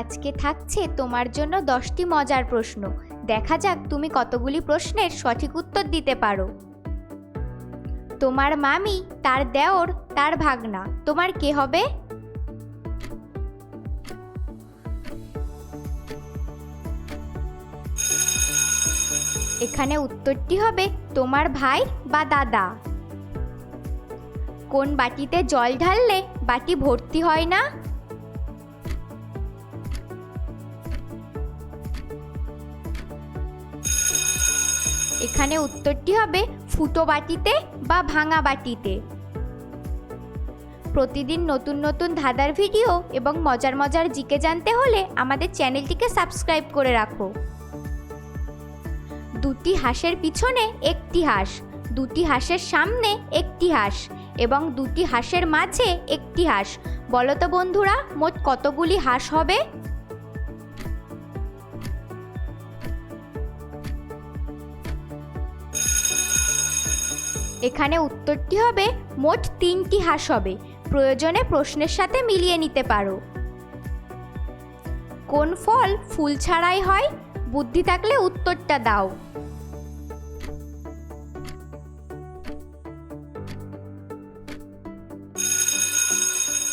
আজকে থাকছে তোমার জন্য দশটি মজার প্রশ্ন। দেখা যাক তুমি কতগুলি প্রশ্নের সঠিক উত্তর দিতে পারো। তোমার মামি, তার দেওর, তার ভাগনা, তোমার কে হবে? এখানে উত্তরটি হবে তোমার ভাই বা দাদা। কোন বাটিতে জল ঢাললে বাটি ভর্তি হয় না? এখানে উত্তরটি হবে ফুটো বাটিতে বা ভাঙা বাটিতে প্রতিদিন নতুন নতুন ধাঁধার ভিডিও এবং মজার মজার জিকে জানতে হলে আমাদের চ্যানেলটিকে সাবস্ক্রাইব করে রাখো। দুটি হাঁসের পিছনে একটি হাঁস, দুটি হাঁসের সামনে একটি হাঁস এবং দুটি হাঁসের মাঝে একটি হাঁস। বলতো বন্ধুরা, মোট কতগুলি হাঁস হবে? এখানে উত্তরটি হবে, মোট তিনটি হাঁস হবে। প্রয়োজনে প্রশ্নের সাথে মিলিয়ে নিতে পারো। কোন ফল ফুল ছাড়াই হয়? বুদ্ধি থাকলে উত্তরটা দাও।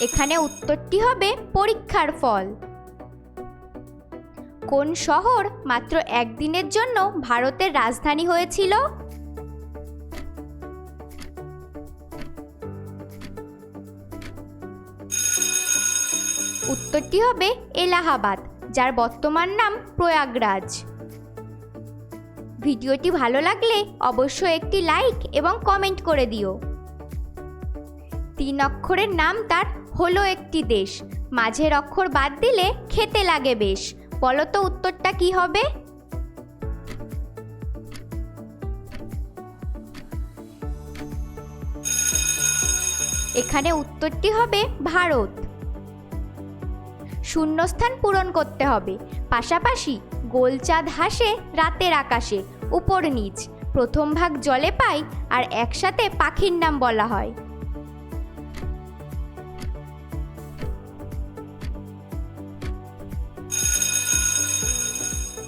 এখানে উত্তরটি হবে, পরীক্ষার ফল। কোন শহর মাত্র একদিনের জন্য ভারতের রাজধানী হয়েছিল? উত্তরটি হবে এলাহাবাদ, যার বর্তমান নাম প্রয়াগরাজ। ভিডিওটি ভালো লাগলে অবশ্যই একটি লাইক এবং কমেন্ট করে দিও। তিন অক্ষরের নাম তার হলো একটি দেশ। মাঝের অক্ষর বাদ দিলে খেতে লাগে বেশ। বলো তো উত্তরটা কি হবে? এখানে উত্তরটি হবে ভারত। শূন্যস্থান পূরণ করতে হবে। পাশাপাশি গোলচাঁদ হাসে রাতের আকাশে, উপর নিচ। প্রথম ভাগ জলে পাই আর একসাথে পাখির নাম বলা হয়।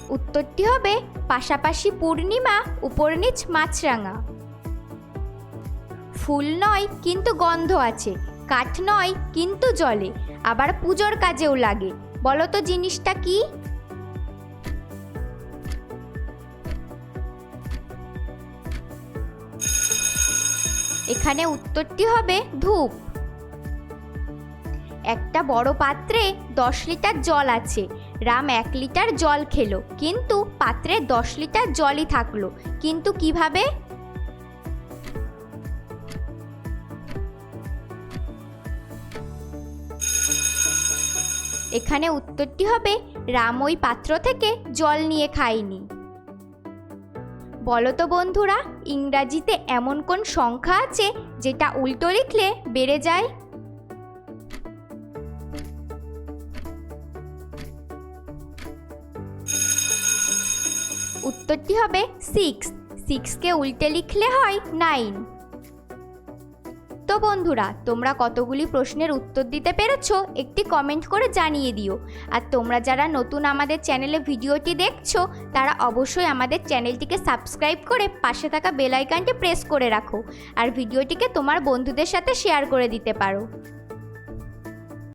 উত্তরটি হবে পাশাপাশি পূর্ণিমা, উপর নিচ মাছরাঙা। ফুল নয়, কিন্তু গন্ধ আছে। কাঠ নয়, কিন্তু জলে। আবার পুজোর কাজেও লাগে। বলো তো জিনিসটা কি? এখানে উত্তরটি হবে ধূপ। একটা বড় পাত্রে দশ লিটার জল আছে। রাম এক লিটার জল খেলো। কিন্তু পাত্রে দশ লিটার জলই থাকল। কিন্তু কীভাবে? এখানে উত্তরটি হবে, রাম ওই পাত্র থেকে জল নিয়ে খায়নি। বলো তো বন্ধুরা, ইংরাজিতে এমন কোন সংখ্যা আছে যেটা উল্টো লিখলে বেড়ে যায়? উত্তরটি হবে সিক্স সিক্সকে উল্টে লিখলে হয় নাইন তো বন্ধুরা, তোমরা কতগুলি প্রশ্নের উত্তর দিতে পেরেছ একটি কমেন্ট করে জানিয়ে দিও। আর তোমরা যারা নতুন আমাদের চ্যানেলে ভিডিওটি দেখছ, তারা অবশ্যই আমাদের চ্যানেলটিকে সাবস্ক্রাইব করে পাশে থাকা বেল আইকনটি প্রেস করে রাখো। আর ভিডিওটিকে তোমার বন্ধুদের সাথে শেয়ার করে দিতে পারো।